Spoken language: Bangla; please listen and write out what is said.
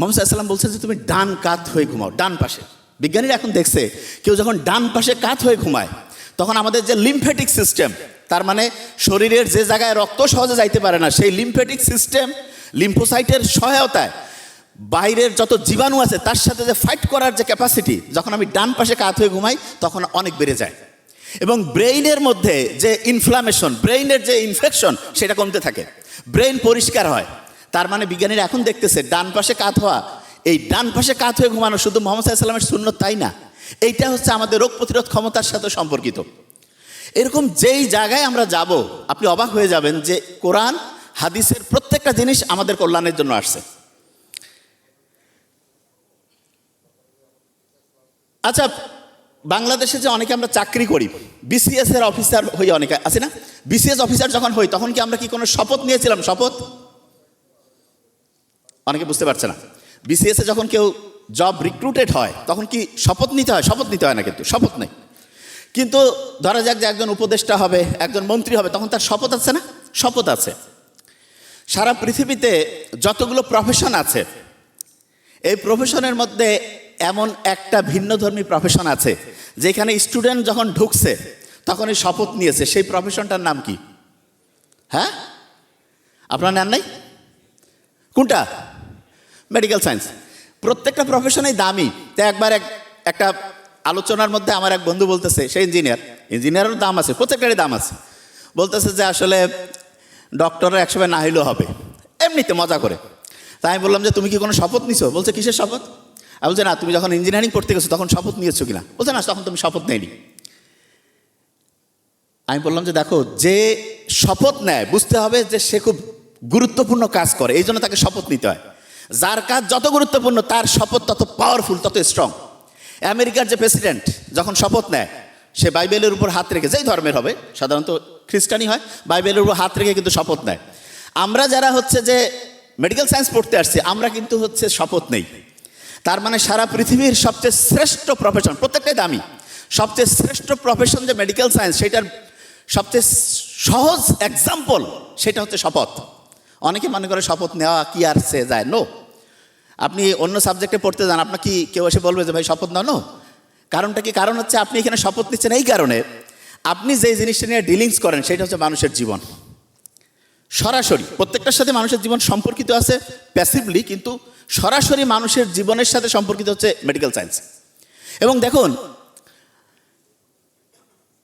মোহাম্মদ সাল্লাম বলছেন যে, তুমি ডান কাত হয়ে ঘুমাও, ডান পাশে। বিজ্ঞানীরা এখন দেখছে, কেউ যখন ডান পাশে কাত হয়ে ঘুমায়, তখন আমাদের যে লিম্ফেটিক সিস্টেম তার মানে শরীরের যে জায়গায় রক্ত সহজে যাইতে পারে না, সেই লিম্ফেটিক সিস্টেম লিম্ফোসাইটের সহায়তায় বাইরের যত জীবাণু আছে, তার সাথে যে ফাইট করার যে ক্যাপাসিটি যখন আমি ডান পাশে কাত হয়ে ঘুমাই, তখন অনেক বেড়ে যায়। এবং ব্রেইনের মধ্যে যে ইনফ্লামেশন ব্রেইনের যে ইনফেকশন সেটা কমতে থাকে। ব্রেইন পরিষ্কার হয়। তার মানে বিজ্ঞানীরা এখন দেখতেছে, ডান পাশে কাত হওয়া। এই ডান পাশে কাত হয়ে ঘুমানো শুধু মোহাম্মদ সাল্লামের শূন্য তাই না? এইটা হচ্ছে আমাদের রোগ প্রতিরোধ ক্ষমতার সাথে সম্পর্কিত। এরকম যেই জায়গায় আমরা যাব, আপনি অবাক হয়ে যাবেন যে কোরআন, হাদিসের প্রত্যেকটা জিনিস আমাদের কল্যাণের জন্য আসছে। আচ্ছা বাংলাদেশে যে অনেকে আমরা চাকরি করি, বিসিএস এর অফিসার হই অনেকে, আছে না? বিসিএস অফিসার যখন হই, তখন কি আমরা কি কোনো শপথ নিয়েছিলাম? শপথ? অনেকে বুঝতে পারছে না। বিসিএস যখন কেউ জব রিক্রুটেড হয়, তখন কি শপথ নিতে হয়? শপথ নিতে হয় না কিন্তু, শপথ নেই। কিন্তু ধরা যাক যে একজন উপদেষ্টা হবে, একজন মন্ত্রী হবে, তখন তার শপথ আছে না? শপথ আছে। সারা পৃথিবীতে যতগুলো প্রফেশন আছে, এই প্রফেশনের মধ্যে এমন একটা ভিন্নধর্মী প্রফেশন আছে, যেখানে স্টুডেন্ট যখন ঢুকছে, তখন এই শপথ নিয়েছে। সেই প্রফেশনটার নাম কি? হ্যাঁ? আপনার নেন নাই? কোনটা? মেডিকেল সায়েন্স প্রত্যেকটা প্রফেশনেই দামি। তো একবার এক একটা আলোচনার মধ্যে আমার এক বন্ধু বলতেছে, সে ইঞ্জিনিয়ার ইঞ্জিনিয়ারের দাম আছে, প্রত্যেকটারই দাম আছে। বলতেছে যে আসলে ডক্টরের একসময় না হইলেও হবে। এমনিতে মজা করে। তাই আমি বললাম যে, তুমি কি কোনো শপথ নিছো? বলছে, কিসের শপথ? আমি বলছে, না, তুমি যখন ইঞ্জিনিয়ারিং পড়তে গেছো, তখন শপথ নিয়েছো কিনা? বলছে, না, তখন তুমি শপথ নেয়নি আমি বললাম যে, দেখো, যে শপথ নেয়, বুঝতে হবে যে সে খুব গুরুত্বপূর্ণ কাজ করে, এই জন্য তাকে শপথ নিতে হয়। যার কাজ যত গুরুত্বপূর্ণ, তার শপথ তত পাওয়ারফুল তত স্ট্রং আমেরিকার যে প্রেসিডেন্ট যখন শপথ নেয়, সে বাইবেলের উপর হাত রেখে, যেই ধর্মের হবে, সাধারণত খ্রিস্টানই হয়, বাইবেলের উপর হাত রেখে কিন্তু শপথ নেয়। আমরা যারা হচ্ছে যে মেডিকেল সায়েন্স পড়তে আসছি, আমরা কিন্তু হচ্ছে শপথ নেই। তার মানে সারা পৃথিবীর সবচেয়ে শ্রেষ্ঠ প্রফেশন প্রত্যেকটাই দামি। সবচেয়ে শ্রেষ্ঠ প্রফেশন যে মেডিকেল সায়েন্স সেটার সবচেয়ে সহজ এক্সাম্পল সেটা হচ্ছে শপথ। অনেকে মনে করে শপথ নেওয়া কি আর সে যায়? নো আপনি অন্য সাবজেক্টে পড়তে যান, আপনার কি কেউ এসে বলবে যে, ভাই, শপথ নাও? নো কারণটা কি? কারণ হচ্ছে আপনি এখানে শপথ নিচ্ছেন এই কারণে আপনি যে জিনিসটা নিয়ে ডিলিংস করেন, সেটা হচ্ছে মানুষের জীবন। সরাসরি প্রত্যেকটার সাথে মানুষের জীবন সম্পর্কিত আছে প্যাসিভলি কিন্তু সরাসরি মানুষের জীবনের সাথে সম্পর্কিত হচ্ছে মেডিকেল সায়েন্স এবং দেখুন